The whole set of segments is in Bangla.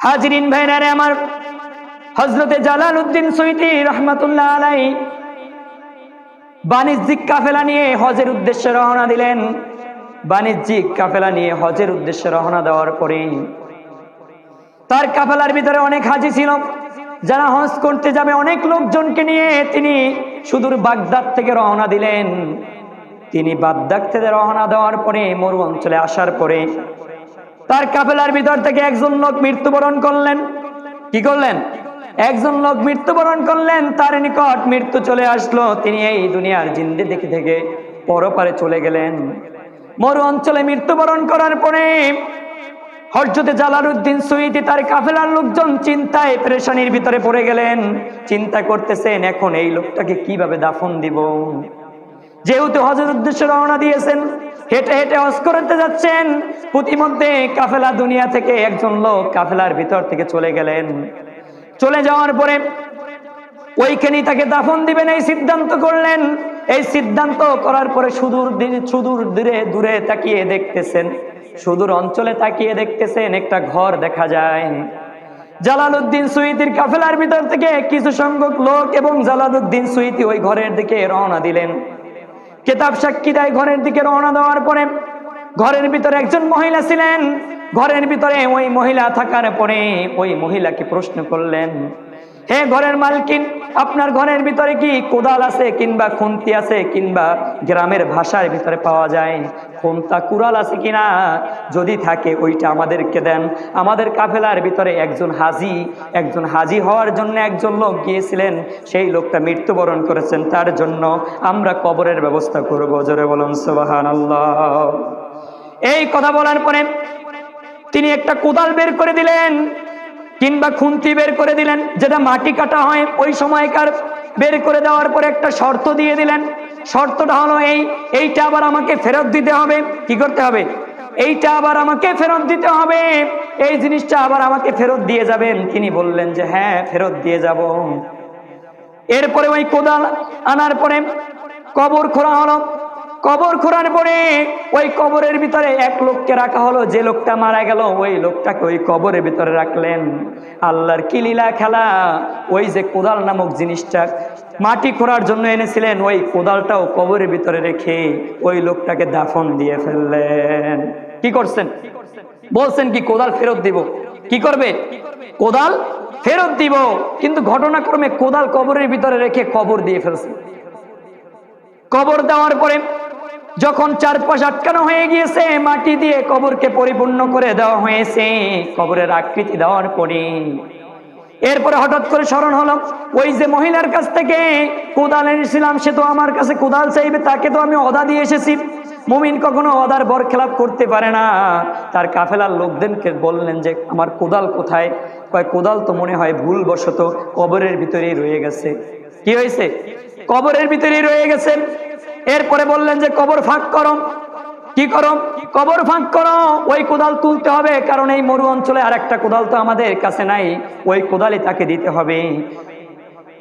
হাজরিন ভাইরারে আমার হজরতে জালাল উদ্দিন সৈতি রহমতুল্লাহ আলাই বাণিজ্যিক কাফেলা নিয়ে হজের উদ্দেশ্যে রওনা দিলেন। বাণিজ্যিক কাফেলা নিয়ে হজের উদ্দেশ্যে রওনা দেওয়ার পরে তার কাফেলার ভিতরে অনেক হাজি ছিল। যারা হজ করতে যাবে অনেক লোকজনকে নিয়ে তিনি সুদূর বাগদাদ থেকে রওনা দিলেন। তিনি বাগদাদ থেকে রওনা দেওয়ার পরে মরু অঞ্চলে আসার পরে তার কাফেলার ভিতর থেকে একজন লোক মৃত্যুবরণ করলেন। কি করলেন? একজন লোক মৃত্যুবরণ করলেন, তার নিকট মৃত্যু চলে আসলো। তিনি এই দুনিয়ার জিন্দে দেখে থেকে পরপারে চলে গেলেন। মরু অঞ্চলে মৃত্যুবরণ করার পরে হরজতে জালালউদ্দিন সুইতি তার কাফেলার লোকজন চিন্তায়, পরেশানির ভিতরে পড়ে গেলেন। চিন্তা করতেছেন, এখন এই লোকটাকে কীভাবে দাফন দিব? যেহেতু হজের উদ্দেশ্যে রওনা দিয়েছেন, হেঁটে হেঁটে হজ করতে যাচ্ছেন প্রতিমধ্যে কাফেলা দুনিয়া থেকে একজন লোক কাফেলার ভিতর থেকে চলে গেলেন। চলে যাওয়ার পরে ওইখানেই তাকে দাফন দিবেন, এই সিদ্ধান্ত করলেন। এই সিদ্ধান্ত করার পরে সুদূর সুদূর দূরে দূরে তাকিয়ে দেখতেছেন, সুদূর অঞ্চলে তাকিয়ে দেখতেছেন, একটা ঘর দেখা যায়। জালালউদ্দিন সুইতির কাফেলার ভিতর থেকে কিছু সংখ্যক লোক এবং জালালউদ্দিন সুইতি ওই ঘরের দিকে রওনা দিলেন। কেতাব সাক্ষী দেয় ঘরের দিকে রওনা দেওয়ার পরে ঘরের ভিতরে একজন মহিলা ছিলেন। ঘরের ভিতরে ওই মহিলা থাকার পরে ওই মহিলাকে প্রশ্ন করলেন হে ঘরের মালকিন, আপনার ঘরের ভিতরে কি কোদাল আছে কিংবা খুন্তি আছে কিংবা গ্রামের ভাষার ভিতরে পাওয়া যায়? কোনটা কুড়াল আছে কিনা? যদি থাকে, ওইটা আমাদেরকে দেন। আমাদের কাফেলার ভিতরে একজন হাজি একজন হাজি হওয়ার জন্য একজন লোক গিয়েছিলেন। সেই লোকটা মৃত্যুবরণ করেছেন। তার জন্য আমরা কবরের ব্যবস্থা করব। জোরে বলুন সুবাহান এই কথা বলার পরে তিনি একটা কোদাল বের করে দিলেন। কিংবা খুন্তি বের করে দিলেন, যেটা মাটি কাটা হয় ওই সময়কার, বের করে দেওয়ার পরে একটা শর্ত দিয়ে দিলেন। শর্তটা হলো এই, এইটা আবার আমাকে ফেরত দিতে হবে। কি করতে হবে? এইটা আবার আমাকে ফেরত দিতে হবে। এই জিনিসটা আবার আমাকে ফেরত দিয়ে যাবেন। তিনি বললেন যে হ্যাঁ ফেরত দিয়ে যাব। এরপরে ওই কোদাল আনার পরে কবর খোঁড়া হলো। কবর খোঁড়ার পরে ওই কবরের ভিতরে এক লোককে রাখা হলো। যে লোকটা মারা গেল, ওই লোকটাকে ওই কবরের ভিতরে রাখলেন। আল্লাহর কিলীলা খেলা, ওই যে কোদাল নামক জিনিসটা মাটি খোঁড়ার জন্য এনেছিলেন, ওই কোদালটাও কবরের ভিতরে রেখে ওই লোকটাকে দাফন দিয়ে ফেললেন। কি করছেন? বলছেন কি, কোদাল ফেরত দিব। কি করবে? কোদাল ফেরত দিব। কিন্তু ঘটনাক্রমে কোদাল কবরের ভিতরে রেখে কবর দিয়ে ফেলছে। কবর দেওয়ার পরে যখন চারপাশ আটকানো হয়ে গিয়েছে, মাটি দিয়ে কবরকে পরিপূর্ণ করে দেওয়া হয়েছে, কবরের আকৃতি দেওয়ার পরে। এরপরে হঠাৎ করে স্মরণ হলো, ওই যে মহিলার কাছ থেকে কোদাল এনেছিলাম, সে তো আমার কাছে কোদাল চাইবে, তাকে তো আমি অদা দিয়ে এসেছি। মুমিন কখনো অদার বর খেলাপ করতে পারে না। তার কাফেলার লোকদেরকে বললেন যে, আমার কোদাল কোথায়? কয়, কোদাল তো মনে হয় ভুলবশত কবরের ভিতরেই রয়ে গেছে। কি হয়েছে? কবরের ভিতরেই রয়ে গেছে। এরপরে বললেন যে, কবর ফাঁক করো। কি করো? কবর ফাঁক করো। ওই কোদাল তুলতে হবে, কারণ এই মরু অঞ্চলে আর একটা কোদাল তো আমাদের কাছে নাই। ওই কোদালই তাকে দিতে হবে।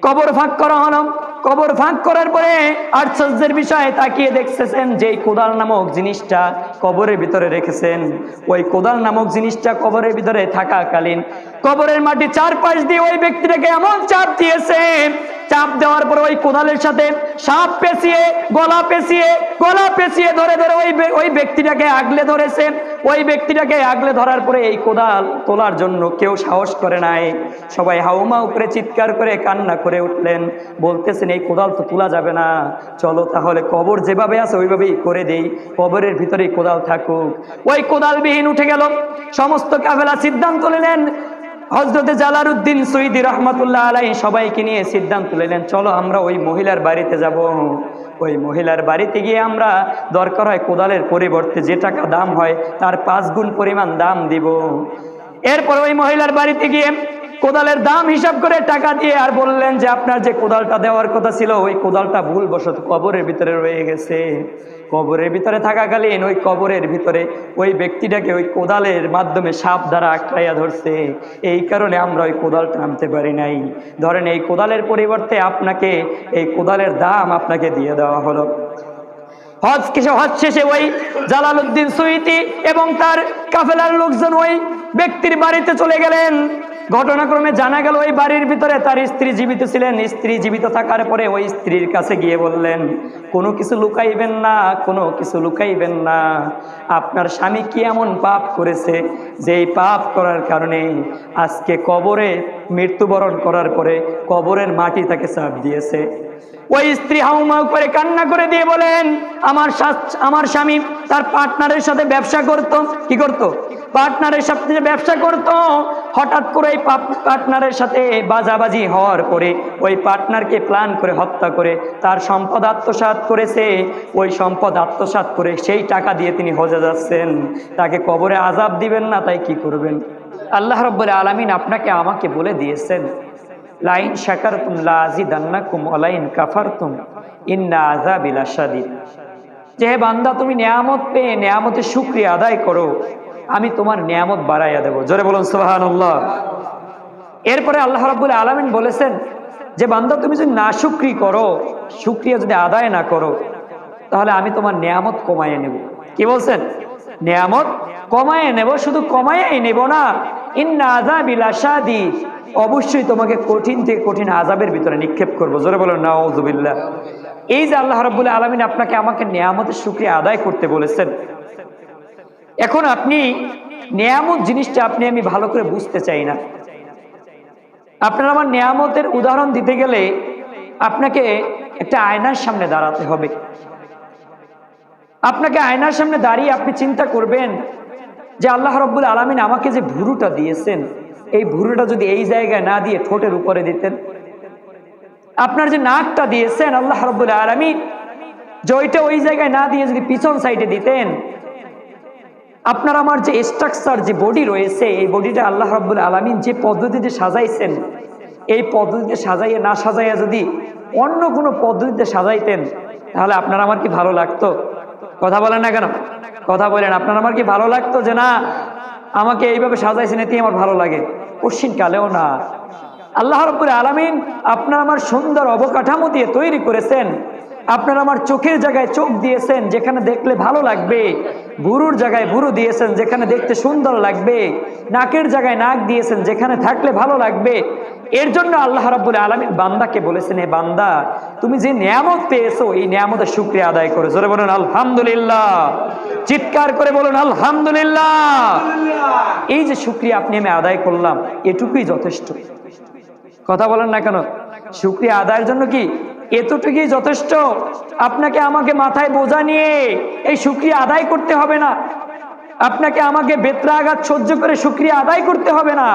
কবর ফাঁক করা হলো। কবর ফাঁক করার পরে আশ্চর্যের বিষয়ে তাকিয়ে দেখতেছেন যে কোদাল নামক জিনিসটা কবরের ভিতরে রেখেছেন। ওই কোদাল নামক জিনিসটা কবরের ভিতরে থাকাকালীন কবরের মাটি চারপাশ দিয়ে ওই ব্যক্তিটাকে এমন চাপ দিয়েছে চাপ দেওয়ার পর ওই কোদালের সাথে সাপ পেঁচিয়ে, গলা পেঁচিয়ে গলা পেঁচিয়ে ধরে ধরে ওই ওই ব্যক্তিটাকে আগলে ধরেছে। ওই ব্যক্তিটাকে আগলে ধরার পরে এই কোদাল তোলার জন্য কেউ সাহস করে নাই। সবাই হাউমাউ করে চিৎকার করে কান্না করে উঠলেন। বলতেছেন, এই কোদাল তো তোলা যাবে না। চলো তাহলে কবর যেভাবে আছে ওইভাবেই করে দেই। কবরের ভিতরেই কোদাল থাকুক। ওই কোদালবিহীন উঠে গেল। সমস্ত কাফেলা সিদ্ধান্ত নিলেন হজরতে জালালউদ্দিন সৈদি রহমতুল্লাহ আলাই সবাইকে নিয়ে সিদ্ধান্ত নিলেন, চলো আমরা ওই মহিলার বাড়িতে যাব। ওই মহিলার বাড়িতে গিয়ে আমরা দরকার হয় কোদালের পরিবর্তে যে টাকা দাম হয় তার পাঁচ গুণ পরিমাণ দাম দিব। এরপর ওই মহিলার বাড়িতে গিয়ে কোদালের দাম হিসাব করে টাকা দিয়ে আর বললেন যে আপনার যে কোদালটা দেওয়ার কথা ছিল, ওই কোদালটা ভুলবশত কবরের ভিতরে রয়ে গেছে। কবরের ভিতরে থাকাকালীন ওই কবরের ভিতরে ওই ব্যক্তিটাকে ওই কোদালের মাধ্যমে সাপ দ্বারা আটকাইয়া ধরছে। এই কারণে আমরা ওই কোদালটা আনতে পারি নাই। ধরেন এই কোদালের পরিবর্তে আপনাকে এই কোদালের দাম আপনাকে দিয়ে দেওয়া হলো। হজ কিছু হজ শেষে ওই জালালউদ্দিন সুইতি এবং তার কাফেলার লোকজন ওই ব্যক্তির বাড়িতে চলে গেলেন। ঘটনাক্রমে জানা গেল, ওই বাড়ির ভিতরে তার স্ত্রী জীবিত ছিলেন। স্ত্রী জীবিত থাকার পরে ওই স্ত্রীর কাছে গিয়ে বললেন, কোনো কিছু লুকাইবেন না, কোনো কিছু লুকাইবেন না। আপনার স্বামী কি এমন পাপ করেছে যে এই পাপ করার কারণে আজকে কবরে মৃত্যুবরণ করার পরে কবরের মাটি তাকে চাপ দিয়েছে? ওই স্ত্রী হাউমাউ করে কান্না করে দিয়ে বলেন, আমার আমার স্বামী তার পার্টনারের সাথে ব্যবসা করত। কি করত? পার্টনারের সাথে ব্যবসা করত, হঠাৎ করে এই পার্টনারের সাথে বাজাবাজি হওয়ার পরে ওই পার্টনারকে প্ল্যান করে হত্যা করে তার সম্পদ আত্মসাৎ করেছে। ওই সম্পদ আত্মসাৎ করে সেই টাকা দিয়ে তিনি হজে যাচ্ছেন। তাকে কবরে আজাব দিবেন না, তাই কি করবেন? আল্লাহ রব্বুল আলমিন আপনাকে আমাকে বলে দিয়েছেন, লাইন শাকার তুম লাজিদান্নাকুম অলাইন কাফার তুম ইন্না আজাবিল যে বান্দা তুমি নিয়ামত পেয়ে নিয়ামতের শুক্রিয়া আদায় করো আমি তোমার নিয়ামত বাড়াইয়া দেবো। জোরে বলুন, সুবহানাল্লাহ। এরপরে আল্লাহ রাব্বুল আলামিন বলেছেন যে, বান্দা, তুমি যদি না শুক্রি করো, শুক্রিয়া যদি আদায় না করো, তাহলে আমি তোমার নিয়ামত কমাইয়ে নেব। কি বলছেন? নিয়ামত কমাইয়ে নেব, শুধু কমাইয়াই নেব না। ইন্না আযাবিল আসাদি অবশ্যই তোমাকে কঠিন থেকে কঠিন আজাবের ভিতরে নিক্ষেপ করব। জোরে বলো নাউজুবিল্লাহ। এই যে আল্লাহ রাব্বুল আলামিন আপনাকে আমাকে নিয়ামতের শুক্রিয়া আদায় করতে বলেছেন এখন আপনি নিয়ামত জিনিসটা আপনি আমি ভালো করে বুঝতে চাই না। আপনার আমার নিয়ামতের উদাহরণ দিতে গেলে আপনাকে একটা আয়নার সামনে দাঁড়াতে হবে। আপনাকে আয়নার সামনে দাঁড়িয়ে আপনি চিন্তা করবেন যে আল্লাহ রব্বুল আলমিন আমাকে যে ভুরুটা দিয়েছেন, এই ভুরুটা যদি এই জায়গায় না দিয়ে ঠোঁটের উপরে দিতেন, আপনার যে নাকটা দিয়েছেন আল্লাহ রব্বুল আলমিন ওইটা ওই জায়গায় না দিয়ে যদি পিছন সাইডে দিতেন আপনার আমার যে স্ট্রাকচার যে বডি রয়েছে, এই বডিটা আল্লাহ রাব্বুল আলমিন যে পদ্ধতিতে সাজাইছেন, এই পদ্ধতিতে সাজাইয়ে না সাজাইয়া যদি অন্য কোনো পদ্ধতিতে সাজাইতেন, তাহলে আপনার আমার কি ভালো লাগতো? কথা বলেন না কেন? কথা বলেন, আপনার আমার কি ভালো লাগতো যে না, আমাকে এইভাবে সাজাইছেন, এতেই আমার ভালো লাগে? কালেও না। আল্লাহ রব্বুল আলমিন আপনার আমার সুন্দর অবকাঠামো দিয়ে তৈরি করেছেন আপনার আমার চোখের জায়গায় চোখ দিয়েছেন, যেখানে দেখলে ভালো লাগবে। ভুরুর জায়গায় ভুরু দিয়েছেন, যেখানে দেখতে সুন্দর লাগবে। নাকের জায়গায় নাক দিয়েছেন, যেখানে থাকলে ভালো লাগবে। এর জন্য আল্লাহ রাব্বুল আলমিন বান্দাকে বলেছেন এ বান্দা, তুমি যে নিয়ামত পেয়েছ, এই নিয়ামতের শুক্রিয়া আদায় করে। জোরে বলুন, আলহামদুলিল্লাহ। চিৎকার করে বলুন, আলহামদুলিল্লাহ। এই যে শুক্রিয়া আপনি আমি আদায় করলাম, এটুকুই যথেষ্ট। কথা বলেন না কেন? শুক্রিয়া আদায়ের জন্য কি এতটুকুই যথেষ্ট। আপনাকে আমাকে মাথায় বোঝা নিয়ে এই শুক্রিয়া আদায় করতে হবে না। আপনাকে আমাকে বেত্রা আঘাত সহ্য করে শুক্রিয়া আদায় করতে হবে না।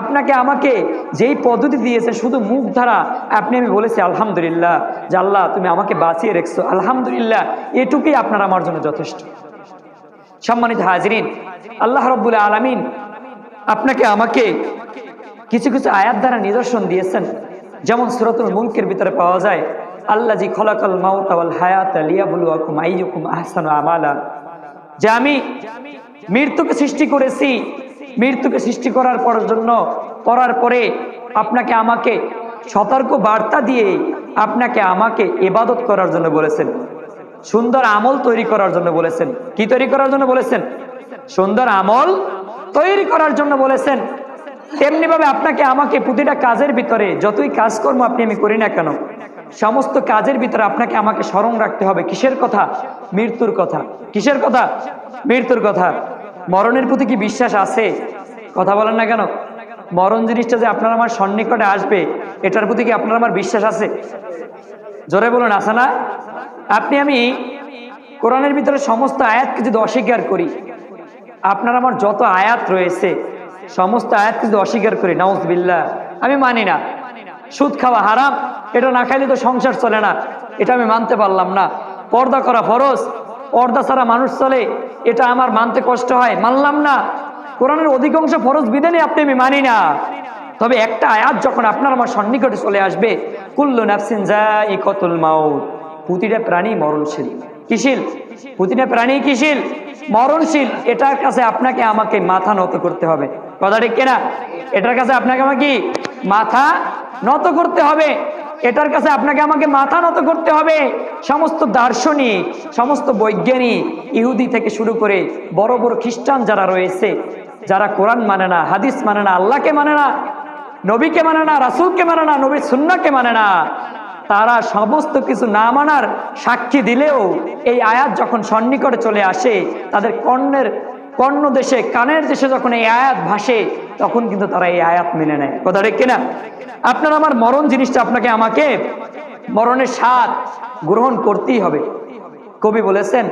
আপনাকে আমাকে যেই পদ্ধতি দিয়েছে শুধু মুখ ধারা, আপনি আমি বলেছি আলহামদুলিল্লাহ, যে আল্লাহ তুমি আমাকে বাঁচিয়ে রেখছো। আলহামদুলিল্লাহ, এটুকুই আপনার আমার জন্য যথেষ্ট। সম্মানিত হাজরিন, আল্লাহ রব্বুল আলমিন আপনাকে আমাকে কিছু কিছু আয়াত দ্বারা নিদর্শন দিয়েছেন। যেমন সুরতুল মুলকের ভিতরে পাওয়া যায় আল্লাহ জি খলাকাল মাউতাওয়াল হায়াত লিয়াবুলুয়াকুম আইয়ুকুম আহসানু আমালা। যে আমি মৃত্যুকে সৃষ্টি করেছি, মৃত্যুকে সৃষ্টি করার পর জন্য, করার পরে আপনাকে আমাকে সতর্ক বার্তা দিয়ে আপনাকে আমাকে এবাদত করার জন্য বলেছেন। সুন্দর আমল তৈরি করার জন্য বলেছেন। কি তৈরি করার জন্য বলেছেন? সুন্দর আমল তৈরি করার জন্য বলেছেন। তেমনি ভাবে আপনাকে, আমাকে প্রতিটা কাজের ভিতরে, যতই কাজকর্ম আপনি আমি করি না কেন, সমস্ত কাজের ভিতরে আপনাকে, আমাকে স্মরণ রাখতে হবে। কিসের কথা? মৃত্যুর কথা। কিসের কথা? মৃত্যুর কথা। মরণের প্রতি কি বিশ্বাস আছে? কথা বলেন না কেন? মরণ জিনিসটা যে আপনার আমার সন্নিকটে আসবে, এটার প্রতি কি আপনার আমার বিশ্বাস আছে? জোরে বলুন, আছে না? আপনি আমি কোরআনের ভিতরে সমস্ত আয়াতকে যদি অস্বীকার করি, আপনার আমার যত আয়াত রয়েছে সমস্ত আয়াতকে যদি অস্বীকার করি নাউজবিল্লা আমি মানি না। সুদ খাওয়া হারাম, এটা না খাইলে তো সংসার চলে না। এটা আমি মানতে পারলাম না। পর্দা করা ফরজ, পর্দা ছাড়া মানুষ চলে, এটা আমার মানতে কষ্ট হয়। মানলাম না। কোরআনের অধিকাংশ ফরজ বিধানে আপনি আমি মানি না। তবে একটা আয়াত যখন আপনার আমার সন্নিকটে চলে আসবে, কুল্লু নাফসিন কতুল মাউত, প্রতিটা প্রাণী মরণশীল। কিশিল প্রতিটা প্রাণী কিশিল মরণশীল। এটার কাছে আপনাকে আমাকে মাথা নত করতে হবে। কথা ঠিক কিনা? এটার কাছে আপনাকে আমাকে মাথা নত করতে হবে? এটার কাছে আপনাকে আমাকে মাথা নত করতে হবে। সমস্ত দার্শনিক, সমস্ত বৈজ্ঞানিক, ইহুদি থেকে শুরু করে বড় বড় খ্রিস্টান যারা রয়েছে, যারা কোরআন মানে না, হাদিস মানে না, আল্লাহকে মানে না, নবীকে মানে না, রাসুলকে মানে না, নবীর সুন্নাকে মানে না, তারা সমস্ত কিছু না মানার সাক্ষী দিলেও এই আয়াত যখন সন্নিকটে চলে আসে, তাদের কর্ণের কর্ণ দেশে কানের দেশে যখন এই আয়াত ভাসে, তখন কিন্তু তারা এই আয়াত মেনে নেয়। কথা ঠিক কিনা? আপনার আমার মরণ জিনিসটা আপনাকে আমাকে মরণের স্বাদ গ্রহণ করতেই হবে। কবি বলেছেন,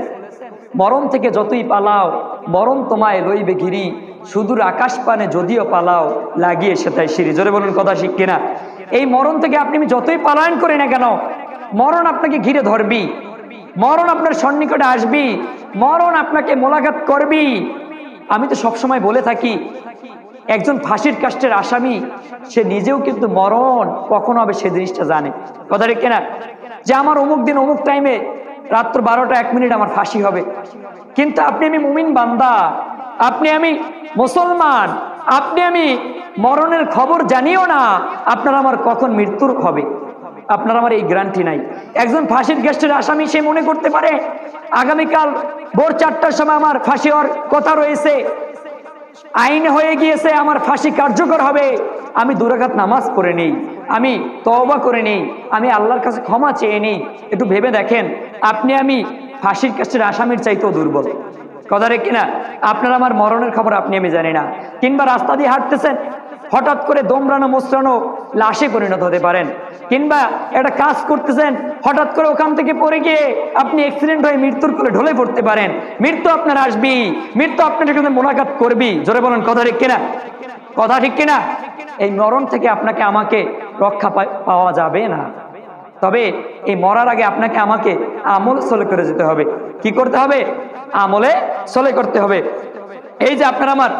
মরণ থেকে যতই পালাও, মরণ তোমায় লইবে ঘিরি সুদূর আকাশ পানে যদিও পালাও, লাগিয়ে সেটাই সিঁড়ি। জোরে বলুন, কথা শিখ কিনা? এই মরণ থেকে আপনি যতই পালায়ন করি না কেন, মরণ আপনাকে ঘিরে ধরবি মরণ আপনার সন্নিকটে আসবি, মরণ আপনাকে মোলাকাত করবি। আমি তো সবসময় বলে থাকি, একজন ফাঁসির কাষ্টের আসামি, সে নিজেও কিন্তু মরণ কখন হবে সে জিনিসটা জানে। কথা ঠিক যে আমার অমুক দিন, অমুক টাইমে রাত্র বারোটা এক মিনিট আমার ফাঁসি হবে। কিন্তু আপনি আমি মুমিন বান্দা, আপনি আমি মুসলমান, আপনি আমি মরণের খবর জানিও না, আপনার আমার কখন মৃত্যুর হবে। আপনার আমার এই গ্যারান্টি নাই। একজন ফাঁসির গেস্টের আসামি সে মনে করতে পারে, আগামীকাল ভোর চারটার সময় আমার ফাঁসি হওয়ার কথা রয়েছে। আইন হয়ে গিয়েছে, আমার ফাঁসি কার্যকর হবে। আমি দুরাঘাত নামাজ পড়ে নেই, আমি তওবা করে নেই, আমি আল্লাহর কাছে ক্ষমা চেয়ে নেই। একটু ভেবে দেখেন, আপনি আমি ফাঁসির কাছের আসামির চাইতেও দুর্বল। কথা রে কিনা? আপনার আমার মরণের খবর আপনি আমি জানি না। কিংবা রাস্তা দিয়ে হাঁটতেছেন হঠাৎ করে দমরানো, মোসরানো, লাশে পরিণত হতে পারেন। কিংবা একটা কাজ করতেছেন, হঠাৎ করে ওখান থেকে পড়ে গিয়ে আপনি অ্যাক্সিডেন্ট হয়ে মৃত্যুর কোলে ঢলে পড়তে পারেন। মৃত্যু আপনার আসবি মৃত্যু আপনার সাথে মোলাকাত করবি জোরে বলেন, কথা ঠিক কিনা? কথা ঠিক কিনা? এই মরণ থেকে আপনাকে আমাকে রক্ষা পাওয়া যাবে না। তবে এই মরার আগে আপনাকে আমাকে আমল সলে করে যেতে হবে। কি করতে হবে? আমলে সলে করতে হবে। এই যে আপনার আমার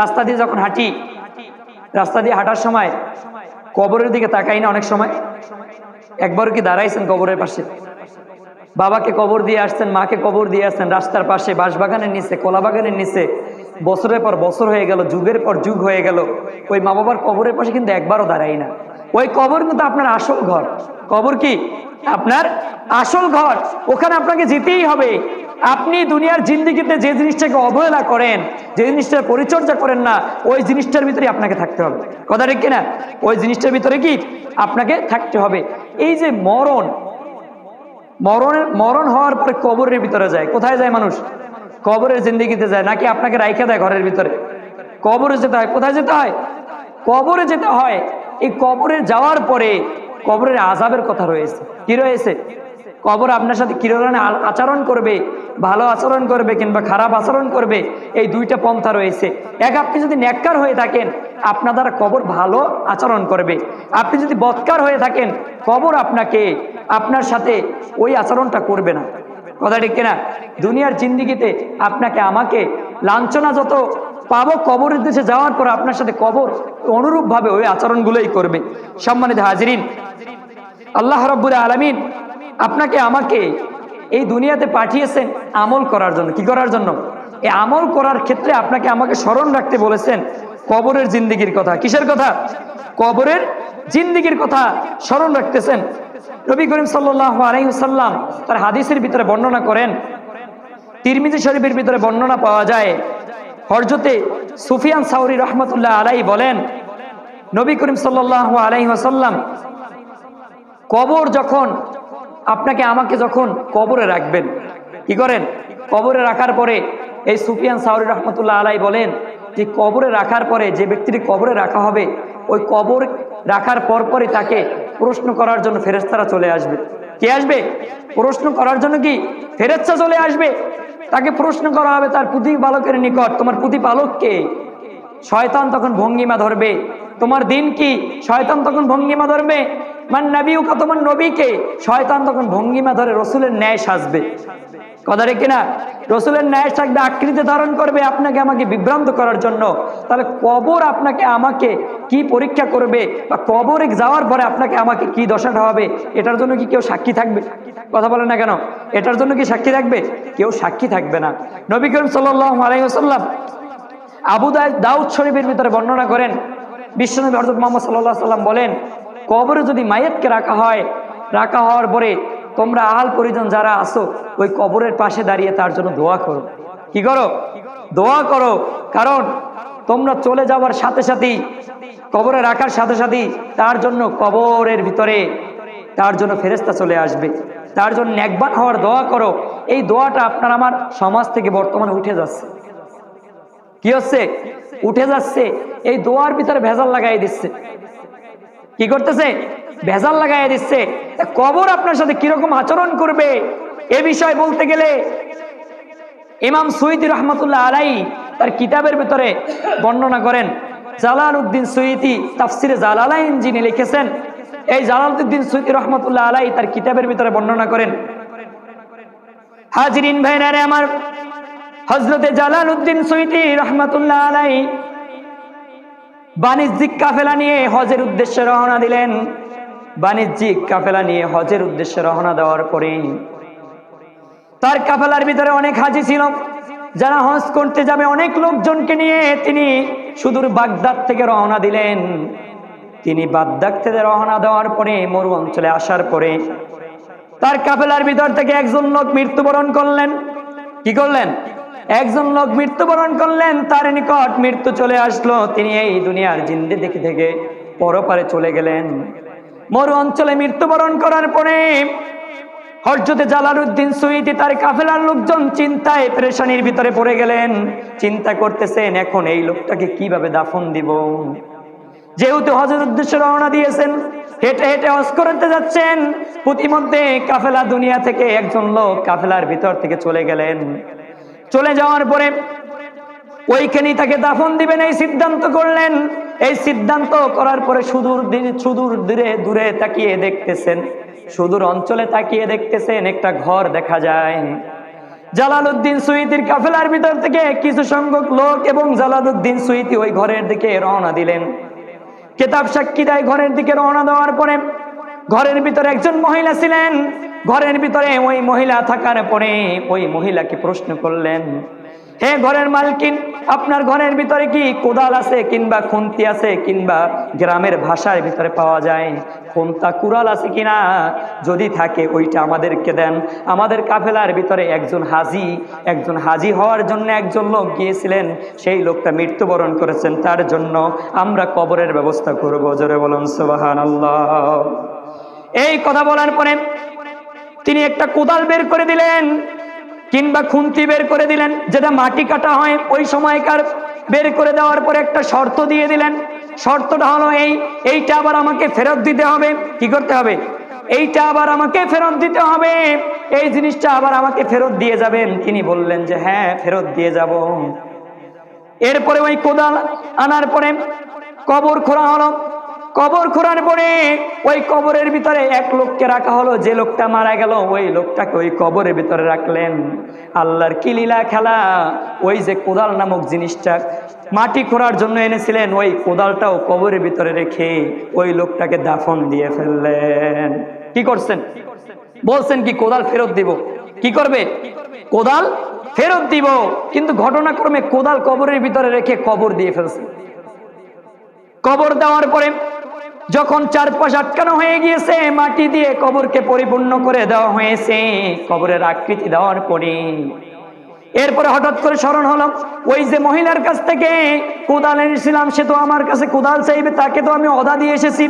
রাস্তা দিয়ে যখন হাঁটি রাস্তা দিয়ে হাঁটার সময় কবরের দিকে তাকাই না অনেক সময়। একবার কি দাঁড়াইছেন কবরের পাশে? বাবাকে কবর দিয়ে আসছেন, মাকে কবর দিয়ে আসছেন, রাস্তার পাশে, বাঁশবাগানের নিচে কলা বাগানের নিচে। বছরের পর বছর হয়ে গেল, যুগের পর যুগ হয়ে গেল। ওই মা বাবার কবরের পাশে কিন্তু একবারও দাঁড়াই না। ওই কবর কিন্তু আপনার আসল ঘর। কবর কি? আপনার আসল ঘর। ওখানে আপনাকে যেতেই হবে। আপনি দুনিয়ার জিন্দিগিতে যে জিনিসটাকে অবহেলা করেন, যে জিনিসটার পরিচর্যা করেন না, ওই জিনিসটার ভিতরে আপনাকে থাকতে হবে। কথা ঠিক কিনা? ওই জিনিসটার ভিতরে কি? আপনাকে থাকতে হবে। এই যে মরণ, মরণের, মরণ হওয়ার পরে কবরের ভিতরে যায়। কোথায় যায় মানুষ? কবরের জিন্দিগিতে যায়। নাকি আপনাকে রাইখে দেয় ঘরের ভিতরে? কবরে যেতে হয়। কোথায় যেতে হয়? কবরে যেতে হয়। এই কবরে যাওয়ার পরে কবরের আজাবের কথা রয়েছে। কি রয়েছে? কবর আপনার সাথে কি ধরনের আচরণ করবে, ভালো আচরণ করবে কিংবা খারাপ আচরণ করবে, এই দুইটা পন্থা রয়েছে। এক, আপনি যদি ন্যাক্কার হয়ে থাকেন, আপনার দ্বারা কবর ভালো আচরণ করবে। আপনি যদি বৎকার হয়ে থাকেন, কবর আপনাকে, আপনার সাথে ওই আচরণটা করবে না। কথা ঠিক কিনা? দুনিয়ার জিন্দিগিতে আপনাকে, আমাকে লাঞ্ছনা যত পাবো কবরের দেশে যাওয়ার পর আপনার সাথে কবর অনুরূপভাবে ওই আচরণগুলোই করবে। সম্মানিত হাজরিন, আল্লাহ রব্বুল আলমিন আপনাকে আমাকে এই দুনিয়াতে পাঠিয়েছেন আমল করার জন্য। কি করার জন্য? এই আমল করার ক্ষেত্রে আপনাকে আমাকে স্মরণ রাখতে বলেছেন কবরের জিন্দিগির কথা। কিসের কথা? কবরের জিন্দিগির কথা স্মরণ রাখতেছেন। নবী করিম আলাইসাল্লাম তার হাদিসের ভিতরে বর্ণনা করেন। তিরমিজি শরীফের ভিতরে বর্ণনা পাওয়া যায়। হরজতে সুফিয়ান সাউরি রহমতুল্লাহ আলাই বলেন, নবী করিম সাল্লাহ আলাই কবর যখন আপনাকে আমাকে যখন কবরে রাখবেন, কি করেন? কবরে রাখার পরে এই সুফিয়ান সাউরি রহমতুল্লাহ আলাই বলেন যে কবরে রাখার পরে যে ব্যক্তিটি কবরে রাখা হবে, ওই কবর রাখার পর পরে তাকে প্রশ্ন করার জন্য ফেরেস্তারা চলে আসবে। কে আসবে? প্রশ্ন করার জন্য কি? ফেরেস্তা চলে আসবে। তাকে প্রশ্ন করা হবে তার প্রতিপালকের নিকট, তোমার প্রতিপালক কে? শয়তান তখন ভঙ্গিমা ধরবে। তোমার দিন কি? শয়তান তখন ভঙ্গিমা ধরবে। মান নবীকা, শয়তান তখন ভঙ্গিমা ধরে রসুলের ন্যায় সাজবে। কথা রেখে না রসুলের ন্যায় আকৃতি ধারণ করবে আপনাকে, আমাকে বিভ্রান্ত করার জন্য। তাহলে কবর আপনাকে, আমাকে কি পরীক্ষা করবে বা কবরে যাওয়ার পরে আপনাকে আমাকে কি দশাটা হবে এটার জন্য কি কেউ সাক্ষী থাকবে? কথা বলে না কেন? এটার জন্য কি সাক্ষী থাকবে? কেউ সাক্ষী থাকবে না। নবী করিম সাল্লাহ আলাইসাল্লাম আবু দাউদ শরীফের ভিতরে বর্ণনা করেন। বিশ্বনবী হজরত মোহাম্মদ সাল্লাহ সাল্লাম বলেন কবরে যদি মায়েতকে রাখা হয়, রাখা হওয়ার পরে তোমরা আহাল পরিজন যারা আসো ওই কবরের পাশে দাঁড়িয়ে তার জন্য দোয়া করো। কি করো? দোয়া করো। কারণ তোমরা চলে যাওয়ার সাথে সাথেই, কবরে রাখার সাথে সাথেই তার জন্য কবরের ভিতরে তার জন্য ফেরেস্তা চলে আসবে। তার জন্য একবার হওয়ার দোয়া করো। এই দোয়াটা আপনার আমার সমাজ থেকে বর্তমানে উঠে যাচ্ছে। কি হচ্ছে? উঠে যাচ্ছে। এই দোয়ার ভিতরে ভেজাল লাগাই দিচ্ছে। কি করতেছে? ভেজাল লাগাই দিচ্ছে। কবর আপনার সাথে কীরকম আচরণ করবে? এ বিষয় বলতে গেলে ইমাম সুইদি রহমতুল্লাহ আলাই তার কিতাবের ভিতরে বর্ণনা করেন জালাল উদ্দিন সুইতি তাফসিরে জালালাইন যিনি লিখেছেন, এই জালাল উদ্দিন সুইতি রহমতুল্লাহ আলাই তার কিতাবের ভিতরে বর্ণনা করেন, হাজরিন ভাইনারে আমার হজরতে জালাল উদ্দিন সুইতি রহমতুল্লাহ আলাই বাণিজ্যিক কাফেলা নিয়ে হজের উদ্দেশ্যে রওনা দিলেন। বাণিজ্যিক কাফেলা নিয়ে হজের উদ্দেশ্যে রওনা দেওয়ার পরে তার কাফেলার ভিতরে অনেক হাজি ছিল। যারা হজ করতে যাবে অনেক লোকজনকে নিয়ে তিনি সুদূর বাগদাদ থেকে রওনা দিলেন। তিনি বাগদাদ থেকে রওনা দেওয়ার পরে মরু অঞ্চলে আসার পরে তার কাফেলার ভিতর থেকে একজন লোক মৃত্যুবরণ করলেন। কি করলেন? একজন লোক মৃত্যুবরণ করলেন, তার নিকট মৃত্যু চলে আসলো। তিনি এই দুনিয়ার জিন্দে দেখে থেকে পরপারে চলে গেলেন। মরু অঞ্চলে মৃত্যুবরণ করার পরে হরজতে জালালউদ্দিন সুইতি তার কাফেলার লোকজন চিন্তায় পেরেশানির ভিতরে পড়ে গেলেন। চিন্তা করতেছেন, এখন এই লোকটাকে কীভাবে দাফন দিব? যেহেতু হজের উদ্দেশ্যে রওনা দিয়েছেন, হেঁটে হেঁটে হজ করতে যাচ্ছেন প্রতিমধ্যে কাফেলা দুনিয়া থেকে একজন লোক কাফেলার ভিতর থেকে চলে গেলেন। চলে যাওয়ার পরে ওইখানেই তাকে দাফন দিবেন, এই সিদ্ধান্ত করলেন। এই সিদ্ধান্ত করার পরে সুদূর সুদূর দূরে দূরে তাকিয়ে দেখতেছেন। সুদূর অঞ্চলে তাকিয়ে দেখতেছেন, একটা ঘর দেখা যায়। জালালউদ্দিন সুইতির কাফেলার ভিতর থেকে কিছু সংখ্যক লোক এবং জালালউদ্দিন সুইতি ওই ঘরের দিকে রওনা দিলেন। কেতাব সাক্ষী দেয় ঘরের দিকে রওনা দেওয়ার পরে ঘরের ভিতরে একজন মহিলা ছিলেন। ঘরের ভিতরে ওই মহিলা থাকার পরে ওই মহিলাকে প্রশ্ন করলেন, হে ঘরের মালকিন, আপনার ঘরের ভিতরে কি কোদাল আছে কিংবা খুন্তি আছে কিংবা গ্রামের ভাষার ভিতরে পাওয়া যায়? খুন্তা কুড়াল আছে কিনা? যদি থাকে ওইটা আমাদেরকে দেন। আমাদের কাফেলার ভিতরে একজন হাজি একজন হাজি হওয়ার জন্য একজন লোক গিয়েছিলেন। সেই লোকটা মৃত্যুবরণ করেছেন। তার জন্য আমরা কবরের ব্যবস্থা করব। জোরে বলুন সুবাহান এই কথা বলার পরে তিনি একটা কোদাল বের করে দিলেন কিংবা খুন্তি বের করে দিলেন। যেটা মাটি কাটা হয়, ওই সময়কার বের করে দেওয়ার পরে একটা শর্ত দিয়ে দিলেন। শর্তটা হলো এই, এইটা আবার আমাকে ফেরত দিতে হবে। কি করতে হবে? এইটা আবার আমাকে ফেরত দিতে হবে। এই জিনিসটা আবার আমাকে ফেরত দিয়ে যাবেন। তিনি বললেন যে হ্যাঁ ফেরত দিয়ে যাব। এরপরে ওই কোদাল আনার পরে কবর খোঁড়া হলো। কবর খোঁড়ার পরে ওই কবরের ভিতরে এক লোককে রাখা হলো। যে লোকটা মারা গেল, ওই লোকটাকে ওই কবরের ভিতরে রাখলেন। আল্লাহর কিলীলা খেলা? ওই যে কোদাল নামক জিনিসটা মাটি খোঁড়ার জন্য এনেছিলেন, ওই কোদালটাও কবরের ভিতরে রেখে ওই লোকটাকে দাফন দিয়ে ফেললেন। কি করছেন? বলছেন কি, কোদাল ফেরত দিব। কি করবে? কোদাল ফেরত দিব। কিন্তু ঘটনাক্রমে কোদাল কবরের ভিতরে রেখে কবর দিয়ে ফেলছে। কবর দেওয়ার পরে যখন চারপাশ আটকানো হয়ে গিয়েছে, মাটি দিয়ে কবরকে পরিপূর্ণ করে দেওয়া হয়েছে, কবরের আকৃতি দেওয়ার পরে এরপরে হঠাৎ করে স্মরণ হলো, ওই যে মহিলার কাছ থেকে, কোদাল এনেছিলাম, সে তো আমার কাছে কোদাল চাইবে, তাকে তো আমি অদা দিয়ে এসেছি।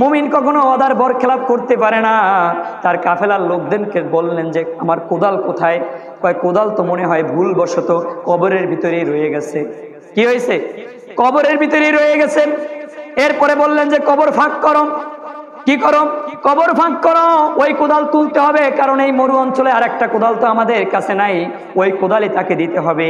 মুমিন কখনো অদার বর খেলাপ করতে পারে না। তার কাফেলার লোকদেরকে বললেন যে, আমার কোদাল কোথায়? কয়, কোদাল তো মনে হয় ভুলবশত কবরের ভিতরেই রয়ে গেছে। কি হয়েছে? কবরের ভিতরেই রয়ে গেছে। এরপরে বললেন যে, কবর ফাঁক করো। কি করো? কবর ফাঁক করো। ওই কোদাল তুলতে হবে, কারণ এই মরু অঞ্চলে আর একটা কোদাল তো আমাদের কাছে নাই। ওই কোদালই তাকে দিতে হবে।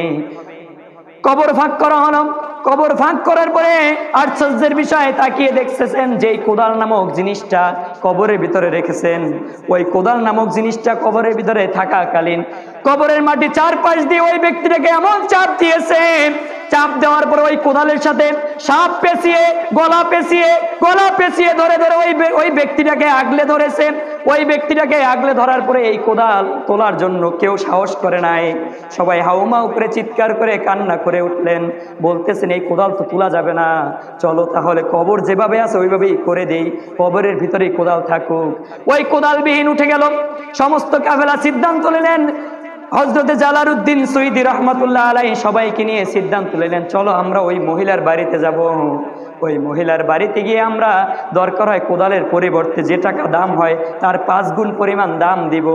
কবর ফাঁক করা হলো। কবর ফাঁক করার পরে আশ্চর্যের বিষয়ে তাকিয়ে দেখতেছেন যে কোদাল নামক জিনিসটা কবরের ভিতরে রেখেছেন। ওই কোদাল নামক জিনিসটা কবরের ভিতরে থাকাকালীন কবরের মাটি চারপাশ দিয়ে ওই ব্যক্তিটাকে এমন চাপ দিয়েছে, চাপ দেওয়ার পর ওই কোদালের সাথে সাপ পেঁচিয়ে, গলা পেঁচিয়ে গলা পেঁচিয়ে ধরে ধরে ওই ওই ব্যক্তিটাকে আগলে ধরেছে। ওই ব্যক্তিটাকে আগলে ধরার পরে এই কোদাল তোলার জন্য কেউ সাহস করে নাই। সবাই হাউমা উপরে চিৎকার করে কান্না করে উঠলেন, বলতেছেন, এই কোদাল তো তোলা যাবে না। চলো তাহলে কবর যেভাবে আছে ওইভাবেই করে দেই। কবরের ভিতরেই কোদাল থাকুক। ওই কোদালবিহীন উঠে গেল। সমস্ত কাফেলা সিদ্ধান্ত নিলেন হজরতে জালালউদ্দিন সৈদি রহমতুল্লাহ আলাই সবাইকে নিয়ে সিদ্ধান্ত নিলেন, চলো আমরা ওই মহিলার বাড়িতে যাব। ওই মহিলার বাড়িতে গিয়ে আমরা দরকার হয় কোদালের পরিবর্তে যে টাকা দাম হয় তার পাঁচ গুণ পরিমাণ দাম দিব।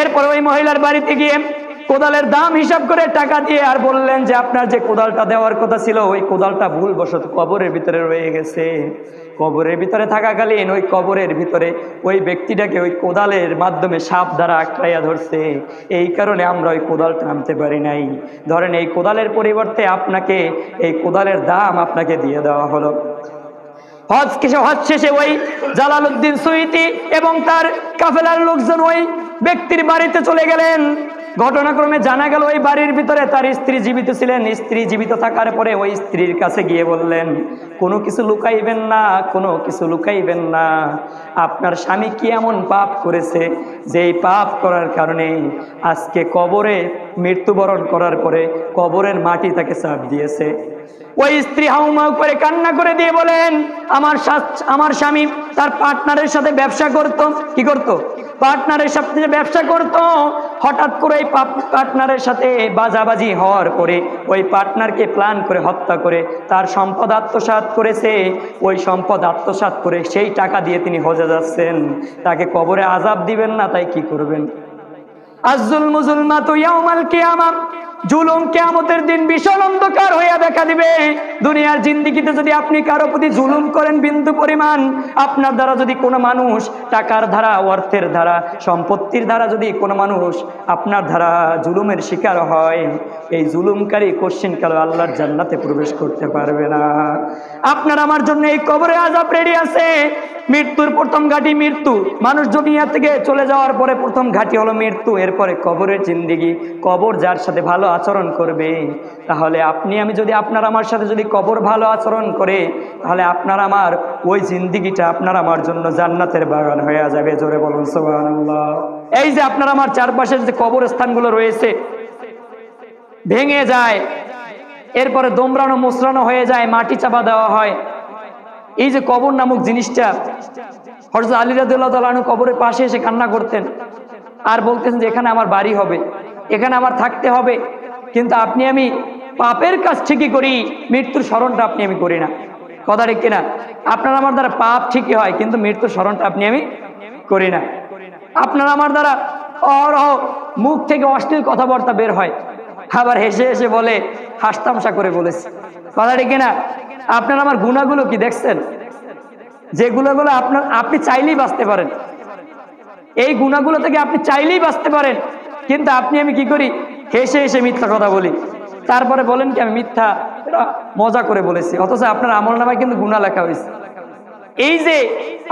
এরপর ওই মহিলার বাড়িতে গিয়ে কোদালের দাম হিসাব করে টাকা দিয়ে আর বললেন যে, আপনার যে কোদালটা দেওয়ার কথা ছিল, ওই কোদালটা ভুলবশত কবরের ভিতরে রয়ে গেছে। কবরের ভিতরে থাকাকালীন ওই কবরের ভিতরে ওই ব্যক্তিটাকে ওই কোদালের মাধ্যমে সাপ দ্বারা আঁকড়াইয়া ধরছে। এই কারণে আমরা ওই কোদালটা আনতে পারি নাই। ধরেন এই কোদালের পরিবর্তে আপনাকে এই কোদালের দাম আপনাকে দিয়ে দেওয়া হলো। হজ কিসে? হজ শেষে ওই জালালউদ্দিন সুইতি এবং তার কাফেলার লোকজন ওই ব্যক্তির বাড়িতে চলে গেলেন। ঘটনাক্রমে জানা গেল, ওই বাড়ির ভিতরে তার স্ত্রী জীবিত ছিলেন। স্ত্রী জীবিত থাকার পরে ওই স্ত্রীর কাছে গিয়ে বললেন, কোনো কিছু লুকাইবেন না, কোনো কিছু লুকাইবেন না। আপনার স্বামী কি এমন পাপ করেছে যে এই পাপ করার কারণে আজকে কবরে মৃত্যুবরণ করার পরে কবরের মাটি তাকে চাপ দিয়েছে? ওই স্ত্রী হাউমাউ করে কান্না করে দিয়ে বলেন, আমার আমার স্বামী তার পার্টনারের সাথে ব্যবসা করত। কি করত? পার্টনারের সাথে ব্যবসা করত, হঠাৎ করে ওই পার্টনারের সাথে বাজাবাজি হওয়ার পরে ওই পার্টনারকে প্ল্যান করে হত্যা করে, তার সম্পদ আত্মসাত করেছে। ওই সম্পদ আত্মসাত করে সেই টাকা দিয়ে তিনি হজে যাচ্ছেন। তাকে কবরে আজাব দিবেন না, তাই কি করবেন? আজুল মুজুলমা তো কে কিয়ামা। জুলুম কেয়ামতের দিন ভীষণ অন্ধকার হইয়া দেখা দিবে। দুনিয়ার জিন্দিগিতে যদি আপনি কারও প্রতি জুলুম করেন বিন্দু পরিমাণ, আপনার দ্বারা যদি কোনো মানুষ টাকার ধারা, অর্থের ধারা, সম্পত্তির দ্বারা যদি কোনো মানুষ আপনার দ্বারা জুলুমের শিকার হয়, এই জুলুমকারী কোশ্চিন কালো আল্লাহর জান্নাতে প্রবেশ করতে পারবে না। আপনার আমার জন্য এই কবরে আজাব রেডি আছে। মৃত্যুর প্রথম ঘাটি মৃত্যু। মানুষ দুনিয়া থেকে চলে যাওয়ার পরে প্রথম ঘাটি হলো মৃত্যু। এরপরে কবরের জিন্দিগি। কবর যার সাথে ভালো আচরণ করবে। তাহলে আপনি, আমি যদি আপনার, আমার সাথে যদি কবর ভালো আচরণ করে, তাহলে আপনার, আমার ওই জিন্দিগিটা আপনার, আমার জন্য জান্নাতের বাগান হয়ে যাবে। জোরে বলুন, সুবহানাল্লাহ। এই যে আপনার, আমার চারপাশের যে কবরস্থানগুলো রয়েছে, ভেঙে যায়, এরপরে দোমরানো, মোসরানো হয়ে যায়, মাটি চাপা দেওয়া হয়। এই যে কবর নামক জিনিসটা হরজত আলী রাদুল্লাহ কবরের পাশে এসে কান্না করতেন। আর বলতেন যে, এখানে আমার বাড়ি হবে, এখানে আমার থাকতে হবে। কিন্তু আপনি আমি পাপের কাজ ঠিকই করি, মৃত্যুর স্মরণটা আপনি আমি করি না। কথা ঠিক কিনা? আপনার আমার দ্বারা পাপ ঠিকই হয়, কিন্তু মৃত্যুর স্মরণটা আপনি আমি করি না। আপনার আমার দ্বারা অহরহ মুখ থেকে অশ্লীল কথাবার্তা বের হয়। আবার হেসে হেসে বলে, হাসতামশা করে বলেছে। কথা ঠিক কিনা? আপনার আমার গুণাগুলো কি দেখছেন? যে গুণাগুলো আপনার, আপনি চাইলেই বাঁচতে পারেন। এই গুণাগুলো থেকে আপনি চাইলেই বাঁচতে পারেন। কিন্তু আপনি আমি কি করি? হেসে হেসে মিথ্যা কথা বলি। তারপরে বলেন কি, আমি মিথ্যা, এটা মজা করে বলেছি। অথচ আপনার আমল নামায় কিন্তু গুণা লেখা হয়েছে। এই যে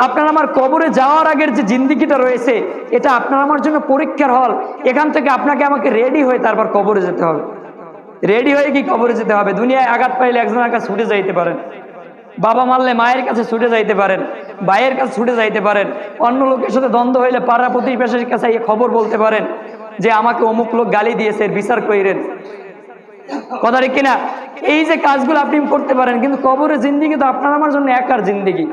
আপনার আমার কবরে যাওয়ার আগের যে জিন্দিগিটা রয়েছে, এটা আপনার আমার জন্য পরীক্ষার হল। এখান থেকে আপনাকে আমাকে রেডি হয়ে তারপর কবরে যেতে হবে। রেডি হয়ে কি কবরে যেতে হবে? দুনিয়ায় আঘাত পাইলে একজনের কাছে ছুটে যাইতে পারেন। বাবা মারলে মায়ের কাছে ছুটে যাইতে পারেন। ভাইয়ের কাছে ছুটে যাইতে পারেন। অন্য লোকের সাথে দ্বন্দ্ব হইলে পাড়া প্রতিবেশের কাছে খবর বলতে পারেন। যে আমাকে অমুক লোক গালি দিয়েছে বিচার কইরেন। কথা ঠিক কিনা? এই যে কাজগুলো আপনি করতে পারেন, কিন্তু কবরের জিন্দিগি তো আপনার আমার জন্য একার জিন্দিগি।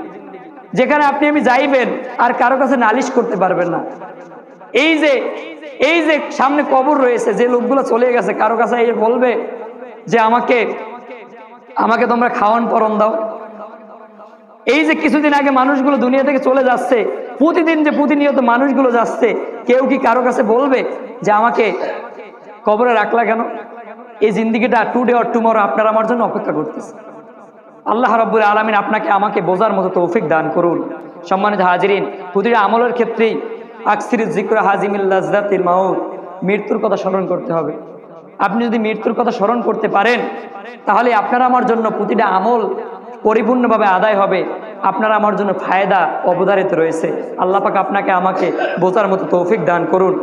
যেখানে আপনি আমি যাইবেন, আর কারও কাছে নালিশ করতে পারবেন না। এই যে এই যে সামনে কবর রয়েছে, যে লোকগুলো চলে গেছে, কারও কাছে এই বলবে যে আমাকে আমাকে তোমরা খাওয়ান পরন দাও। এই যে কিছুদিন আগে মানুষগুলো দুনিয়া থেকে চলে যাচ্ছে, প্রতিদিন যে প্রতিনিয়ত মানুষগুলো যাচ্ছে কেউ কি কারও কাছে বলবে যে আমাকে কবরে রাখলা কেন? এই জিন্দিগিটা টুডে অর টুমরো আপনার আমার জন্য অপেক্ষা করতেছে আল্লাহ রব্বুল আলমিন আপনাকে আমাকে বোঝার মতো তৌফিক দান করুন। সম্মানিত হাজিরিন, প্রতিটা আমলের ক্ষেত্রেই আকসির জিক্র হাজিমিল্লাজাতিল মাউত, মৃত্যুর কথা স্মরণ করতে হবে। আপনি যদি মৃত্যুর কথা স্মরণ করতে পারেন, তাহলে আপনার আমার জন্য প্রতিটা আমল পরিপূর্ণভাবে আদায় হবে। আপনার আমার জন্য ফায়দা অবধারিত রয়েছে। আল্লাপাক আপনাকে আমাকে বোঝার মতো তৌফিক দান করুন।